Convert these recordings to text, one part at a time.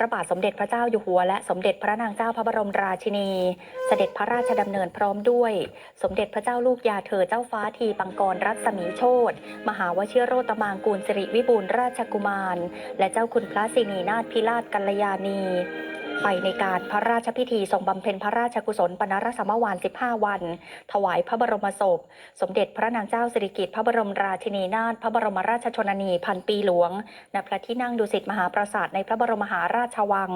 พระบาทสมเด็จพระเจ้าอยู่หัวและสมเด็จพระนางเจ้าพระบรมราชินี เสด็จพระราชดำเนินพร้อมด้วย สมเด็จพระเจ้าลูกยาเธอเจ้าฟ้าทีปังกรรัศมีโชตมหาวชิโรตมางกูลสิริวิบูลราชกุมาร และเจ้าคุณพระสินีนาถพิราชกัลยาณี ไปในการพระราชพิธีทรงบำเพ็ญพระราชกุศลปนรสมวาน 15 วัน ถวายพระบรมศพ สมเด็จพระนางเจ้าสิริกิติ์พระบรมราชินีนาถพระบรมราชชนนีพันปีหลวงณพระที่นั่งดุสิตมหาปราสาทในพระบรมมหาราชวัง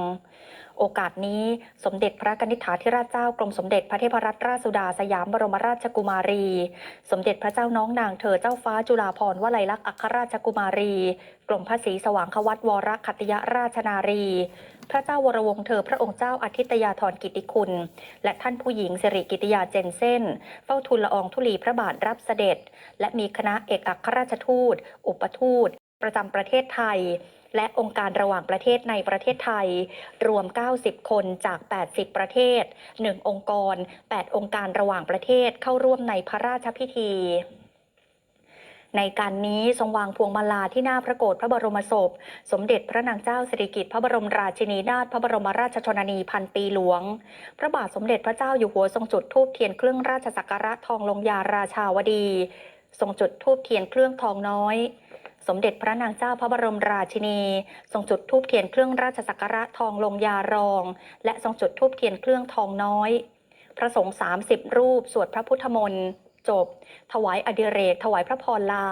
โอกาสนี้สมเด็จพระกนิษฐาธิราชเจ้ากรมสมเด็จพระเทพรัตนราชสุดาสยามบรมราชกุมารี สมเด็จพระเจ้าน้องนางเธอเจ้าฟ้าจุฬาภรณ์วลัยลักษณ์อัครราชกุมารี กรมพระศรีสว่างควัตวรคัตยราชนารี พระเจ้าวรวงเธอพระองค์เจ้าอาทิตยาธรกิติคุณ และท่านผู้หญิงสิริกิติยาเจนเซนเฝ้าทูลละอองธุลีพระบาทรับเสด็จ และมีคณะเอกอัครราชทูต อุปทูต ประจำประเทศไทยและองค์การระหว่างประเทศในประเทศไทย รวม 90 คนจาก 80 ประเทศ 1 องค์กร 8 องค์การระหว่างประเทศเข้าร่วมในพระราชพิธี ในการนี้ทรงวางพวงมาลาที่หน้าพระโกรธพระบรมศพ สมเด็จพระนางเจ้าสิริกิติ์พระบรมราชินีนาถพระบรมราชชนนีพันปีหลวง พระบาทสมเด็จพระเจ้าอยู่หัวทรงจุดธูปเทียนเครื่องราชสักการะทองลงยาราชาวดี ทรงจุดธูปเทียนเครื่องทองน้อยสมเด็จพระนางเจ้าพระบรมราชินี ทรงจุดธูปเทียนเครื่องราชสักการะทองลงยารอง และทรงจุดธูปเทียนเครื่องทองน้อย พระสงฆ์30 รูป สวดพระพุทธมนต์ จบ ถวายอดิเรก ถวายพระพรลา